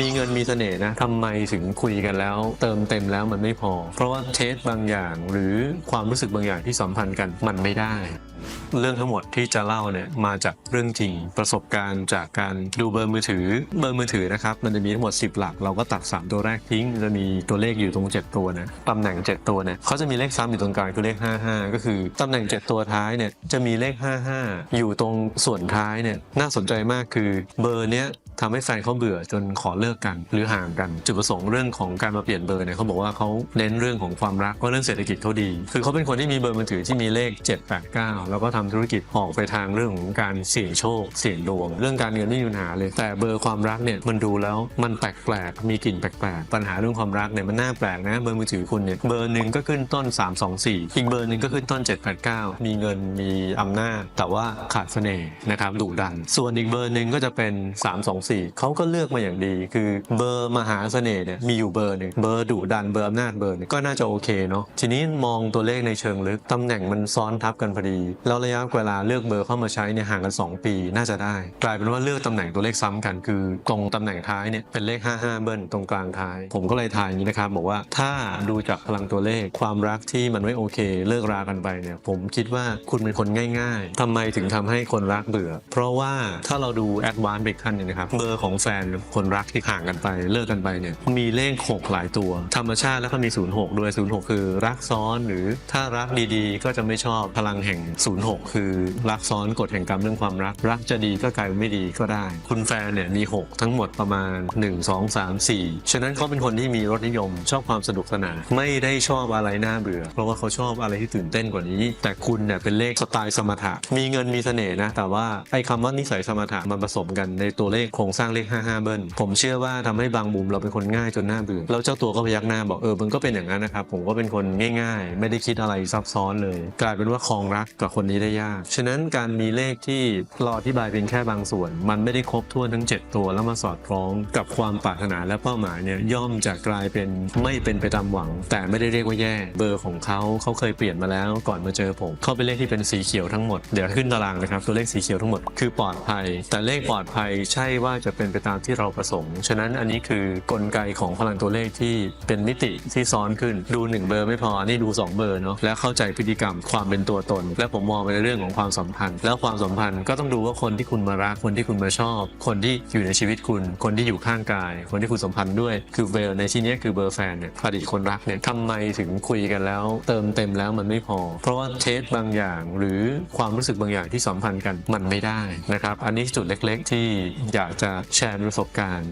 มีเงินมีเสน่ห์นะทำไมถึงคุยกันแล้ว เติมเต็มแล้วมันไม่พอ เพราะว่าเทสบางอย่างหรือความรู้สึกบางอย่างที่สัมพันธ์กันมันไม่ได้ เรื่องทั้งหมดที่จะเล่าเนี่ยมาจากเรื่องจริงประสบการณ์จากการดูเบอร์มือถือเบอร์มือถือนะครับมันจะมีทั้งหมด 10 หลัก เราก็ตัด 3 ตัวแรกทิ้ง จะมีตัวเลขอยู่ตรง 7 ตัวนะตำแหน่ง 7 ตัวเนี่ยเขาจะมีเลขซ้ำอยู่ตรงกลางคือเลข 55 ก็คือตำแหน่ง 7 ตัวท้ายเนี่ยจะมีเลข 55 อยู่ตรงส่วนท้ายเนี่ยน่าสนใจมากคือเบอร์เนี้ย ทำให้แฟนเขาเบื่อจนขอเลิกกันหรือห่างกัน จุดประสงค์เรื่องของการมาเปลี่ยนเบอร์เนี่ยเขาบอกว่าเขาเน้นเรื่องของความรักว่าเรื่องเศรษฐกิจเขาดี คือเขาเป็นคนที่มีเบอร์มือถือที่มีเลข 789 แล้วก็ทำธุรกิจออกไปทางเรื่องของการเสี่ยงโชค เสี่ยงดวง เรื่องการเงินไม่มีปัญหาเลย แต่เบอร์ความรักเนี่ยมันดูแล้วมันแปลกๆมีกลิ่นแปลกๆปัญหาเรื่องความรักเนี่ยมันน่าแปลกนะเบอร์มือถือคุณเนี่ยเบอร์หนึ่งก็ขึ้นต้น 324 อีกเบอร์หนึ่งก็ขึ้นต้น 789 มีเงินมีอำนาจแต่ว่าขาดเสน่ห์นะครับดุดัน ส่วนอีกเบอร์หนึ่งก็จะเป็น4เขาก็เลือกมาอย่างดี คือเบอร์มหาเสน่ห์เนี่ยมีอยู่เบอร์หนึ่งเบอร์ดุดันเบอร์อำนาจเบอร์หนึงก็น่าจะโอเคเนาะทีนี้มองตัวเลขในเชิงลึกตำแหน่งมันซ้อนทับกันพอดีแล้วระยะเวลาเลือกเบอร์เข้ามาใช้เนี่ยห่างกัน 2 ปีน่าจะได้ กลายเป็นว่าเลือกตำแหน่งตัวเลขซ้ำกัน คือตรงตำแหน่งท้ายเนี่ยเป็นเลข 55 เบิ้ลตรงกลางท้าย ผมก็เลยทายอย่างนี้นะครับบอกว่าถ้าดูจากพลังตัวเลขความรักที่มันไม่โอเค เลิกรากันไปเนี่ยผมคิดว่าคุณเป็นคนง่าย ๆทำไมถึงทำให้คนรักเบื่อ เพราะว่าถ้าเราดูแอดวานซ์ไปอีกขั้นนึงนะครับเบอร์ของแฟนคนรักที่ห่างกันไปเลิกกันไปเนี่ยมีเลข6หลายตัว ธรรมชาติแล้วก็มี 06 ด้วย 06 คือรักซ้อนหรือถ้ารักดีๆ ก็จะไม่ชอบพลังแห่ง 06 คือรักซ้อนกฎแห่งกรรมเรื่องความรัก รักจะดีก็กลายเป็นไม่ดีก็ได้ คุณแฟนเนี่ยมี 6 ทั้งหมดประมาณ 1 2 3 4 ฉะนั้นเขาเป็นคนที่มีรสนิยม ชอบความสนุกสนานไม่ได้ชอบอะไรน่าเบื่อ เพราะว่าเขาชอบอะไรที่ตื่นเต้นกว่านี้ แต่คุณเนี่ยเป็นเลขสไตล์สมถะมีเงินมีเสน่ห์นะแต่ว่าไอ้คำว่านิสัยสมถะมันผสมกันในตัวเลขรงสร้างเลข 55 เบิ้ลผมเชื่อว่าทำให้บางมุมเราเป็นคนง่ายจนน่าเบื่อแล้วเจ้าตัวก็พยักหน้าบอกเออมันก็เป็นอย่างนั้นนะครับผมก็เป็นคนง่ายๆ ไม่ได้คิดอะไรซับซ้อนเลย กลายเป็นว่าคลองรักกับคนนี้ได้ยาก ฉะนั้นการมีเลขที่รออธิบายเพียงแค่บางส่วน มันไม่ได้ครบถ้วนทั้ง 7 ตัวแล้วมาสอดคล้องกับความปรารถนาและเป้าหมายเนี่ยย่อมจะกลายเป็นไม่เป็นไปตามหวัง แต่ไม่ได้เรียกว่าแย่ เบอร์ของเขาเขาเคยเปลี่ยนมาแล้วก่อนมาเจอผมเขาเป็นเลขที่เป็นสีเขียวทั้งหมดเดี๋ยวขึ้นตารางนะครับตัวเลขสีเขียวทั้งหมดคือปลอดภัย แต่เลขปลอดภัยใช่ว่าจะเป็นไปตามที่เราประสงค์ ฉะนั้นอันนี้คือกลไกของพลังตัวเลขที่เป็นมิติที่ซ้อนขึ้น ดู 1 เบอร์ไม่พอนนี่ดู 2 เบอร์เนาะ แล้วเข้าใจพฤติกรรมความเป็นตัวตน และผมมองไปในเรื่องของความสัมพันธ์ แล้วความสัมพันธ์ก็ต้องดูว่าคนที่คุณมารัก คนที่คุณมาชอบ คนที่อยู่ในชีวิตคุณ คนที่อยู่ข้างกาย คนที่คุณสัมพันธ์ด้วย คือเบอร์ในที่นี้คือเบอร์แฟนเนี่ยอดีตคนรักเนี่ยทำไมถึงคุยกันแล้ว เติมเต็มแล้วมันไม่พอ เพราะว่าเทสบางอย่างหรือความรู้สึกบางอย่างที่สัมพันธ์กันมันไม่ได้นะครับ อันนี้จุดเล็ก ๆ ที่อยากจะแชร์ประสบการณ์